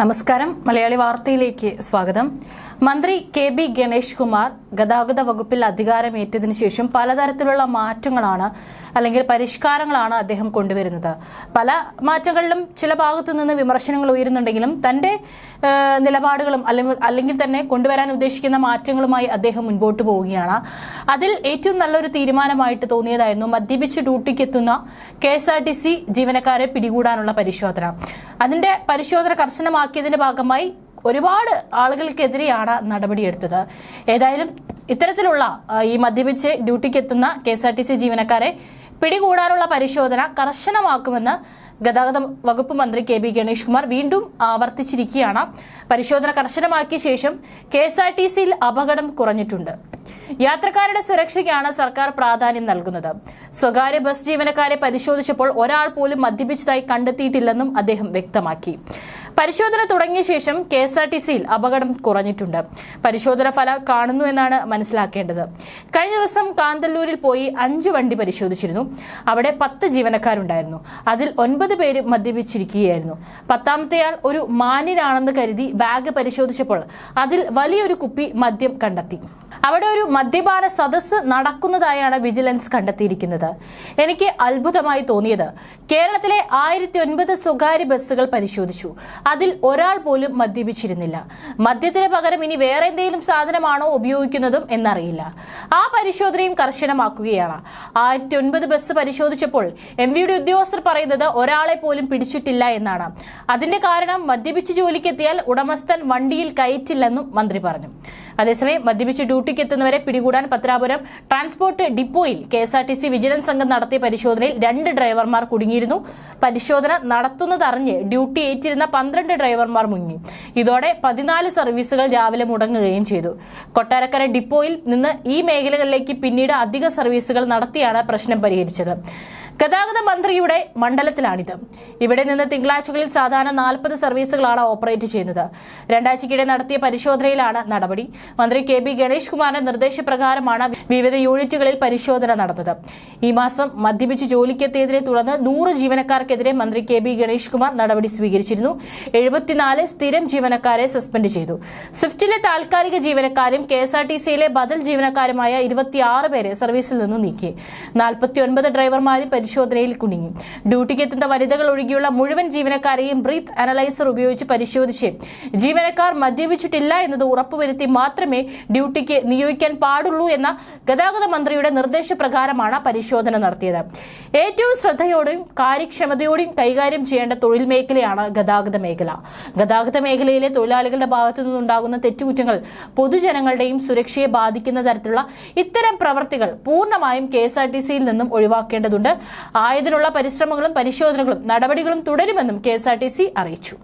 നമസ്കാരം. മലയാളി വാർത്തയിലേക്ക് സ്വാഗതം. മന്ത്രി കെ ബി ഗണേഷ് കുമാർ ഗതാഗത വകുപ്പിൽ അധികാരമേറ്റതിനു ശേഷം പലതരത്തിലുള്ള മാറ്റങ്ങളാണ് അല്ലെങ്കിൽ പരിഷ്കാരങ്ങളാണ് അദ്ദേഹം കൊണ്ടുവരുന്നത്. പല മാറ്റങ്ങളിലും ചില ഭാഗത്തു നിന്ന് വിമർശനങ്ങൾ ഉയരുന്നുണ്ടെങ്കിലും തന്റെ നിലപാടുകളും അല്ലെങ്കിൽ അല്ലെങ്കിൽ തന്നെ കൊണ്ടുവരാൻ ഉദ്ദേശിക്കുന്ന മാറ്റങ്ങളുമായി അദ്ദേഹം മുൻപോട്ട് പോവുകയാണ്. അതിൽ ഏറ്റവും നല്ലൊരു തീരുമാനമായിട്ട് തോന്നിയതായിരുന്നു മദ്യപിച്ച് ഡ്യൂട്ടിക്ക് എത്തുന്ന K S R T C ജീവനക്കാരെ പിടികൂടാനുള്ള പരിശോധന. അതിന്റെ പരിശോധന കർശനമാക്കിയതിന്റെ ഭാഗമായി ഒരുപാട് ആളുകൾക്കെതിരെയാണ് നടപടിയെടുത്തത്. ഏതായാലും ഇത്തരത്തിലുള്ള ഈ മദ്യപിച്ച് ഡ്യൂട്ടിക്ക് എത്തുന്ന K S R T C ജീവനക്കാരെ പിടികൂടാനുള്ള പരിശോധന കർശനമാക്കുമെന്ന് ഗതാഗത വകുപ്പ് മന്ത്രി കെ ബി ഗണേഷ് കുമാർ വീണ്ടും ആവർത്തിച്ചിരിക്കുകയാണ്. പരിശോധന കർശനമാക്കിയ ശേഷം കെ എസ് ആർ ടി സിയിൽ അപകടം കുറഞ്ഞിട്ടുണ്ട്. യാത്രക്കാരുടെ സുരക്ഷയ്ക്കാണ് സർക്കാർ പ്രാധാന്യം നൽകുന്നത്. സ്വകാര്യ ബസ് ജീവനക്കാരെ പരിശോധിച്ചപ്പോൾ ഒരാൾ പോലും മദ്യപിച്ചതായി കണ്ടെത്തിയിട്ടില്ലെന്നും അദ്ദേഹം വ്യക്തമാക്കി. പരിശോധന തുടങ്ങിയ ശേഷം കെ എസ് ആർ ടി സിയിൽ അപകടം കുറഞ്ഞിട്ടുണ്ട്. പരിശോധന ഫല കാണുന്നു എന്നാണ് മനസ്സിലാക്കേണ്ടത്. കഴിഞ്ഞ ദിവസം കാന്തല്ലൂരിൽ പോയി അഞ്ച് വണ്ടി പരിശോധിച്ചിരുന്നു. അവിടെ പത്ത് ജീവനക്കാരുണ്ടായിരുന്നു. അതിൽ ഒൻപത് പേര് മദ്യപിച്ചിരിക്കുകയായിരുന്നു. പത്താമത്തെയാൾ ഒരു മാന്യനാണെന്ന് കരുതി ബാഗ് പരിശോധിച്ചപ്പോൾ അതിൽ വലിയൊരു കുപ്പി മദ്യം കണ്ടെത്തി. അവിടെ ഒരു മദ്യപാന സദസ് നടക്കുന്നതായാണ് വിജിലൻസ് കണ്ടെത്തിയിരിക്കുന്നത്. എനിക്ക് അത്ഭുതമായി തോന്നിയത് കേരളത്തിലെ ആയിരത്തി ഒൻപത് സ്വകാര്യ ബസ്സുകൾ പരിശോധിച്ചു. അതിൽ ഒരാൾ പോലും മദ്യപിച്ചിരുന്നില്ല. മദ്യത്തിന് പകരം ഇനി വേറെ എന്തെങ്കിലും സാധനമാണോ ഉപയോഗിക്കുന്നതും എന്നറിയില്ല. ആ പരിശോധനയും കർശനമാക്കുകയാണ്. ആയിരത്തി ഒൻപത് ബസ് പരിശോധിച്ചപ്പോൾ എം വിയുടെ ഉദ്യോഗസ്ഥർ പറയുന്നത് ഒരാളെ പോലും പിടിച്ചിട്ടില്ല എന്നാണ്. അതിന്റെ കാരണം മദ്യപിച്ച് ജോലിക്കെത്തിയാൽ ഉടമസ്ഥൻ വണ്ടിയിൽ കയറ്റില്ലെന്നും മന്ത്രി പറഞ്ഞു. അതേസമയം മദ്യപിച്ച് ഡ്യൂട്ടിക്ക് എത്തുന്നവരെ പിടികൂടാൻ പത്രാപുരം ട്രാൻസ്പോർട്ട് ഡിപ്പോയിൽ K S R T C vigilance സംഘം നടത്തിയ പരിശോധനയിൽ രണ്ട് ഡ്രൈവർമാർ കുടുങ്ങിയിരുന്നു. പരിശോധന നടത്തുന്നതറിഞ്ഞ് ഡ്യൂട്ടി ഏറ്റിരുന്ന പന്ത്രണ്ട് ഡ്രൈവർമാർ മുങ്ങി. ഇതോടെ പതിനാല് സർവീസുകൾ രാവിലെ മുടങ്ങുകയും ചെയ്തു. കൊട്ടാരക്കര ഡിപ്പോയിൽ നിന്ന് ഈ മേഖലകളിലേക്ക് പിന്നീട് അധിക സർവീസുകൾ നടത്തിയാണ് പ്രശ്നം പരിഹരിച്ചത്. ഗതാഗത മന്ത്രിയുടെ മണ്ഡലത്തിലാണിത്. ഇവിടെ നിന്ന് തിങ്കളാഴ്ചകളിൽ സാധാരണ നാൽപ്പത് സർവീസുകളാണ് ഓപ്പറേറ്റ് ചെയ്യുന്നത്. രണ്ടാഴ്ചക്കിടെ നടത്തിയ പരിശോധനയിലാണ് നടപടി. മന്ത്രി കെ ബി ഗണേഷ് കുമാറിന്റെ നിർദ്ദേശപ്രകാരമാണ് വിവിധ യൂണിറ്റുകളിൽ പരിശോധന നടന്നത്. ഈ മാസം മദ്യപിച്ച് ജോലിക്കെത്തിയതിനെ തുടർന്ന് നൂറ് ജീവനക്കാർക്കെതിരെ മന്ത്രി കെ ബി ഗണേഷ് കുമാർ നടപടി സ്വീകരിച്ചിരുന്നു. എഴുപത്തിനാല് സ്ഥിരം ജീവനക്കാരെ സസ്പെൻഡ് ചെയ്തു. സ്വിഫ്റ്റിലെ താൽക്കാലിക ജീവനക്കാരും കെ എസ് ആർ ടി സിയിലെ ബദൽ ജീവനക്കാരുമായ ഇരുപത്തിയാറ് പേരെ സർവീസിൽ നിന്ന് നീക്കി. നാൽപ്പത്തിയൊൻപത് ഡ്രൈവർമാരും പരിശോധനയിൽ കുടുങ്ങി. ഡ്യൂട്ടിക്ക് എത്തുന്ന വനിതകൾ ഒഴികെയുള്ള മുഴുവൻ ജീവനക്കാരെയും ബ്രീത്ത് അനലൈസർ ഉപയോഗിച്ച് പരിശോധിച്ച്. ജീവനക്കാർ മദ്യപിച്ചിട്ടില്ല എന്നത് ഉറപ്പുവരുത്തി മാത്രമേ ഡ്യൂട്ടിക്ക് നിയോഗിക്കാൻ പാടുള്ളൂ എന്ന ഗതാഗത മന്ത്രിയുടെ നിർദ്ദേശപ്രകാരമാണ് പരിശോധന നടത്തിയത്. ഏറ്റവും ശ്രദ്ധയോടെയും കാര്യക്ഷമതയോടെയും കൈകാര്യം ചെയ്യേണ്ട തൊഴിൽ മേഖലയാണ് ഗതാഗത മേഖല. ഗതാഗത മേഖലയിലെ തൊഴിലാളികളുടെ ഭാഗത്തു നിന്നുണ്ടാകുന്ന തെറ്റുകുറ്റങ്ങൾ പൊതുജനങ്ങളുടെയും സുരക്ഷയെ ബാധിക്കുന്ന തരത്തിലുള്ള ഇത്തരം പ്രവർത്തികൾ പൂർണമായും കെ നിന്നും ഒഴിവാക്കേണ്ടതുണ്ട്. ആയതിനുള്ള പരിശ്രമങ്ങളും പരിശോധനകളും നടപടികളും തുടരുമെന്നും കെ അറിയിച്ചു